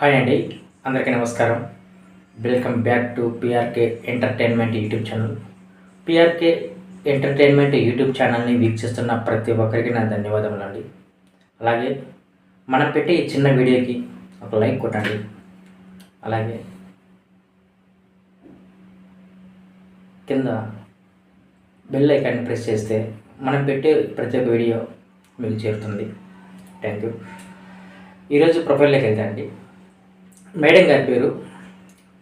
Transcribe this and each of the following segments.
Hi అండి అందరికీ నమస్కారం. Welcome back to PRK entertainment YouTube channel PRK entertainment YouTube ఛానల్ని వీక్షిస్తున్న ప్రతి ఒక్కరికి నా ధన్యవాదములు అండి. అలాగే మనం పెట్టే ఈ చిన్న వీడియోకి ఒక లైక్ కొట్టండి. అలాగే కింద బెల్ ఐకాన్ని ప్రెస్ చేస్తే మనం పెట్టే ప్రతి ఒక్క వీడియో మీకు చేరుతుంది. థ్యాంక్ యూ ఈరోజు ప్రొఫైల్లోకి వెళ్తే అండి మేడం గారి పేరు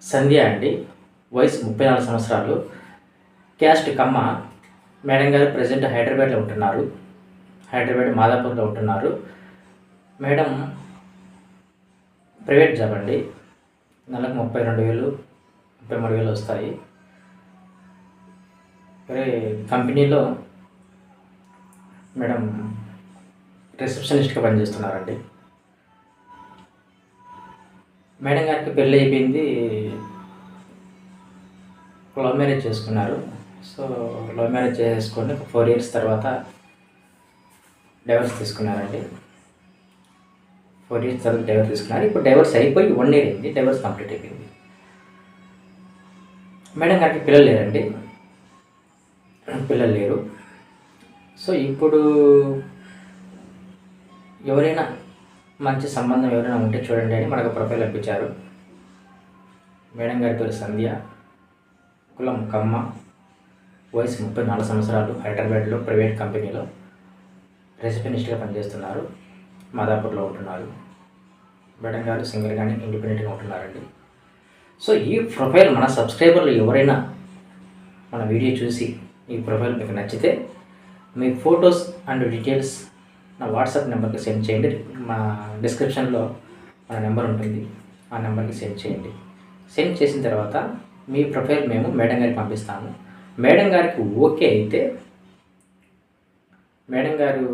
సంధ్య అండి. వయసు ముప్పై నాలుగు సంవత్సరాలు. క్యాస్ట్ కమ్మ. మేడం గారు ప్రజెంట్ హైదరాబాద్లో ఉంటున్నారు. హైదరాబాద్ మాదాపూర్లో ఉంటున్నారు. మేడం ప్రైవేట్ జాబ్ అండి. నెలకు ముప్పై రెండు వేలు ముప్పై మూడు వేలు వస్తాయి. కంపెనీలో మేడం రిసెప్షనిస్ట్గా పనిచేస్తున్నారండి. మేడం గారికి పెళ్ళి అయిపోయింది. లవ్ మ్యారేజ్ చేసుకున్నారు. సో లవ్ మ్యారేజ్ చేసుకొని ఒక ఫోర్ ఇయర్స్ తర్వాత డైవర్స్ తీసుకున్నారండి. ఫోర్ ఇయర్స్ తర్వాత డైవర్స్ తీసుకున్నారు. ఇప్పుడు డైవర్స్ అయిపోయి వన్ ఇయర్ అయింది. డైవర్స్ కంప్లీట్ అయిపోయింది. మేడం గారికి పిల్లలు లేరండి. పిల్లలు లేరు. సో ఇప్పుడు ఎవరైనా మంచి సంబంధం ఎవరైనా ఉంటే చూడండి అని మనకు ప్రొఫైల్ అప్పించారు మేడం గారి పేరు సంధ్య. కులం కమ్మ. వయసు ముప్పై నాలుగు సంవత్సరాలు. హైదరాబాద్లో ప్రైవేట్ కంపెనీలో రెసిపెనిస్ట్గా పనిచేస్తున్నారు. మాదాపూర్లో ఉంటున్నారు. మేడం గారు సింగిల్గానే ఇండిపెండెంట్గా ఉంటున్నారండి. సో ఈ ప్రొఫైల్ మన సబ్స్క్రైబర్లు ఎవరైనా మన వీడియో చూసి ఈ ప్రొఫైల్ మీకు నచ్చితే మీ ఫొటోస్ అండ్ డీటెయిల్స్ నా వాట్సాప్ నెంబర్కి సెండ్ చేయండి. మా డిస్క్రిప్షన్లో మన నెంబర్ ఉంటుంది. ఆ నెంబర్కి సెండ్ చేయండి. సెండ్ చేసిన తర్వాత మీ ప్రొఫైల్ మేము మేడం గారికి పంపిస్తాము. మేడం గారికి ఓకే అయితే మేడం గారు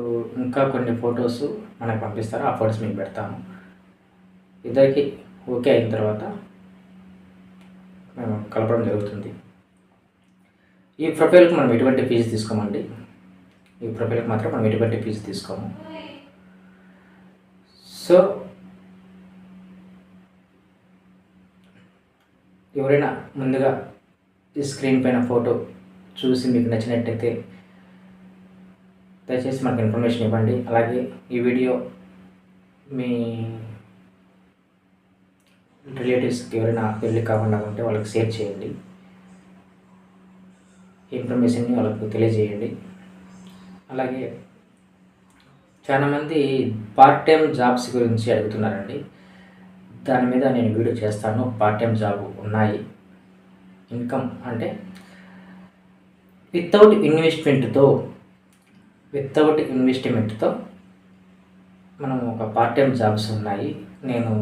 ఇంకా కొన్ని ఫొటోస్ మనకు పంపిస్తారు. ఆ ఫొటోస్ మేము పెడతాము. ఇద్దరికి ఓకే అయిన తర్వాత మేము కలపడం జరుగుతుంది. ఈ ప్రొఫైల్కి మనం ఎటువంటి ఫీజు తీసుకోమండి? ఈ ప్రొఫైల్కి మాత్రం మనం ఎటువంటి ఫీజు తీసుకోము. సో ఎవరైనా ముందుగా ఈ స్క్రీన్ పైన ఫోటో చూసి మీకు నచ్చినట్టయితే దయచేసి మనకు ఇన్ఫర్మేషన్ ఇవ్వండి. అలాగే ఈ వీడియో మీ రిలేటివ్స్కి ఎవరైనా పెళ్ళి కాకుండా ఉంటే వాళ్ళకి షేర్ చేయండి. ఈ ఇన్ఫర్మేషన్ని వాళ్ళకు తెలియజేయండి. అలాగే చాలామంది పార్ట్ టైం జాబ్స్ గురించి అడుగుతున్నారండి. దాని మీద నేను వీడియో చేస్తాను. పార్ట్ టైం జాబ్ ఉన్నాయి. ఇన్కమ్ అంటే వితౌట్ ఇన్వెస్ట్మెంట్తో వితౌట్ ఇన్వెస్ట్మెంట్తో మనం ఒక పార్ట్ టైం జాబ్స్ ఉన్నాయి. నేను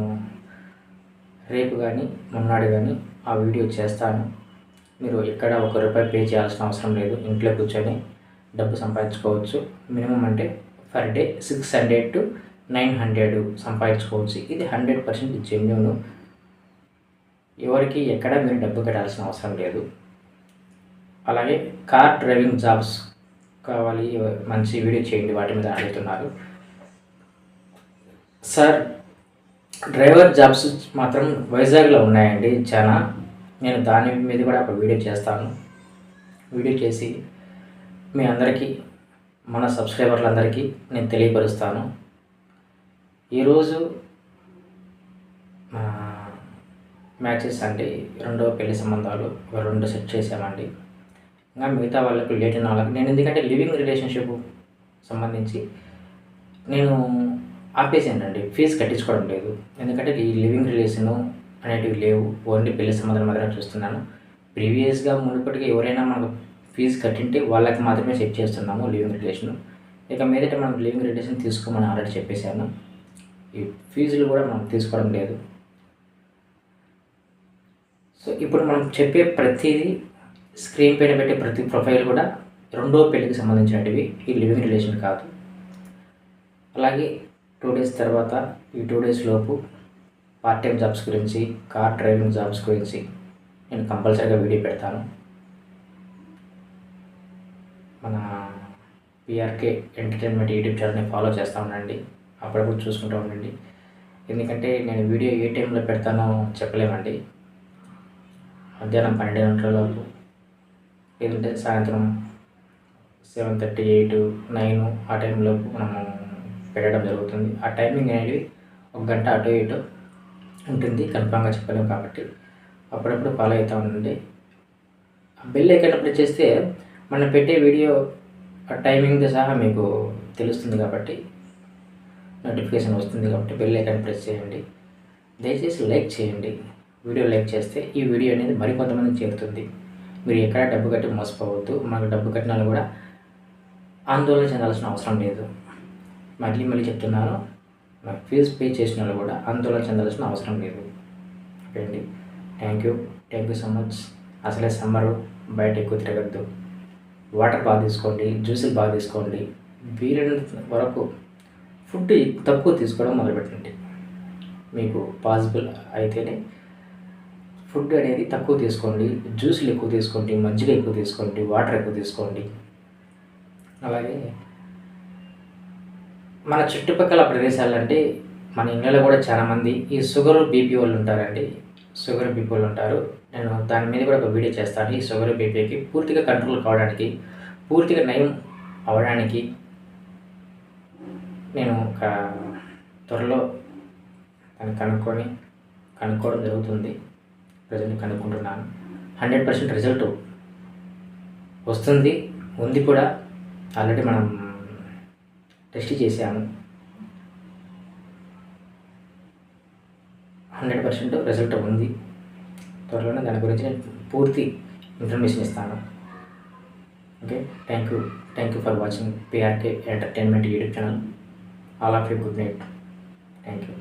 రేపు కానీ మొన్నాడు కానీ ఆ వీడియో చేస్తాను. మీరు ఎక్కడ ఒక రూపాయి పే చేయాల్సిన అవసరం లేదు. ఇంట్లో కూర్చొని డబ్బు సంపాదించుకోవచ్చు. మినిమం అంటే per day six hundred to nine hundred సంపాదించుకోవచ్చు. ఇది హండ్రెడ్ పర్సెంట్ జెన్యున్ ఎవరికి ఎక్కడ మీరు డబ్బు కట్టాల్సిన అవసరం లేదు. అలాగే కార్ డ్రైవింగ్ జాబ్స్ కావాలి. మంచి వీడియో చేయండి. వాటి మీద అడుగుతున్నారు సార్ డ్రైవర్ జాబ్స్ మాత్రం వైజాగ్లో ఉన్నాయండి. చాలా. నేను దాని మీద కూడా ఒక వీడియో చేస్తాను. వీడియో చేసి మీ అందరికీ మన సబ్స్క్రైబర్లందరికీ నేను తెలియపరుస్తాను. ఈరోజు మ్యాచెస్ అంటే రెండవ పెళ్ళి సంబంధాలు రెండు సెట్ చేసామండి ఇంకా మిగతా వాళ్ళకు లేట్ అయిన వాళ్ళకి నేను ఎందుకంటే లివింగ్ రిలేషన్షిప్ సంబంధించి నేను ఆపేసానండి. ఫీజు కట్టించుకోవడం లేదు. ఎందుకంటే ఈ లివింగ్ రిలేషన్ అనేటివి లేవు. ఓన్లీ పెళ్ళి సంబంధం మాత్రమే చూస్తున్నాను. ప్రీవియస్గా మునుపటిగా ఎవరైనా మనకు ఫీజు కట్టింటే వాళ్ళకి మాత్రమే సెట్ చేస్తున్నాము లివింగ్ రిలేషన్ ఇక మీదట మనం లివింగ్ రిలేషన్ తీసుకోమని ఆల్రెడీ చెప్పేశాను. ఈ ఫీజులు కూడా మనం తీసుకోవడం లేదు. సో ఇప్పుడు మనం చెప్పే ప్రతిదీ స్క్రీన్ పైన పెట్టే ప్రతి ప్రొఫైల్ కూడా రెండో పెళ్ళికి సంబంధించినటివి ఈ లివింగ్ రిలేషన్ కాదు. అలాగే టూ డేస్ తర్వాత ఈ టూ డేస్ లోపు పార్ట్ టైం జాబ్స్ గురించి కార్ డ్రైవింగ్ జాబ్స్ గురించి నేను కంపల్సరీగా వీడియో పెడతాను. పిఆర్కే ఎంటర్టైన్మెంట్ యూట్యూబ్ ఛానల్ని ఫాలో చేస్తూ ఉండండి. అప్పుడప్పుడు చూసుకుంటూ ఉండండి. ఎందుకంటే నేను వీడియో ఏ టైంలో పెడతానో చెప్పలేమండి. మధ్యాహ్నం పన్నెండు గంటలలోపు లేదంటే సాయంత్రం సెవెన్ థర్టీ ఎయిట్ నైన్ ఆ టైంలోపు మనము పెట్టడం జరుగుతుంది. ఆ టైమింగ్ అనేది ఒక గంట అటు ఇటు ఉంటుంది. కన్ఫామ్గా చెప్పలేము కాబట్టి అప్పుడప్పుడు ఫాలో అవుతూ ఉండండి. ఆ బెల్ ఐకాన్ ప్రెస్ చేస్తే మనం పెట్టే వీడియో టైమింగ్తో సహా మీకు తెలుస్తుంది కాబట్టి నోటిఫికేషన్ వస్తుంది కాబట్టి బెల్ ఐకాన్ ప్రెస్ చేయండి. దయచేసి లైక్ చేయండి. వీడియో లైక్ చేస్తే ఈ వీడియో అనేది మరికొంతమంది చేరుతుంది. మీరు ఎక్కడ డబ్బు కట్టి మోసపోవద్దు. మనకు డబ్బు కట్టినా కూడా ఆందోళన చెందాల్సిన అవసరం లేదు. మళ్ళీ మళ్ళీ చెప్తున్నాను నాకు ఫీజు పే చేసిన వాళ్ళు కూడా ఆందోళన చెందాల్సిన అవసరం లేదు. ఓకే అండి thank you thank you so much అసలే సమ్మరు బయట ఎక్కువ తిరగద్దు. వాటర్ బాగా తీసుకోండి జ్యూసులు బాగా తీసుకోండి. వీలైనంత వరకు ఫుడ్ తక్కువ తీసుకోవడం మొదలుపెట్టండి. మీకు పాసిబుల్ అయితేనే ఫుడ్ అనేది తక్కువ తీసుకోండి జ్యూసులు ఎక్కువ తీసుకోండి మజ్జిగ ఎక్కువ తీసుకోండి వాటర్ ఎక్కువ తీసుకోండి. అలాగే మన చుట్టుపక్కల ప్రదేశాలంటే మన ఇళ్ళలో కూడా చాలామంది ఈ షుగర్ బీపీ వాళ్ళు ఉంటారండి. షుగర్ బీపీ వాళ్ళు ఉంటారు. నేను దాని మీద కూడా ఒక వీడియో చేస్తాను. ఈ షుగర్ బీపీకి పూర్తిగా కంట్రోల్ కావడానికి పూర్తిగా నయం అవడానికి నేను ఒక త్వరలో దాన్ని కనుక్కొని కనుక్కోవడం జరుగుతుంది. ప్రజెంట్ కనుక్కుంటున్నాను. హండ్రెడ్ పర్సెంట్ రిజల్ట్ వస్తుంది. ఉంది కూడా. ఆల్రెడీ మనం టెస్ట్ చేశాము. హండ్రెడ్ పర్సెంట్ రిజల్ట్ ఉంది. త్వరలోనే దాని గురించి నేను పూర్తి ఇన్ఫర్మేషన్ ఇస్తాను. Okay? Thank you thank you for watching PRK entertainment YouTube channel all of you good night thank you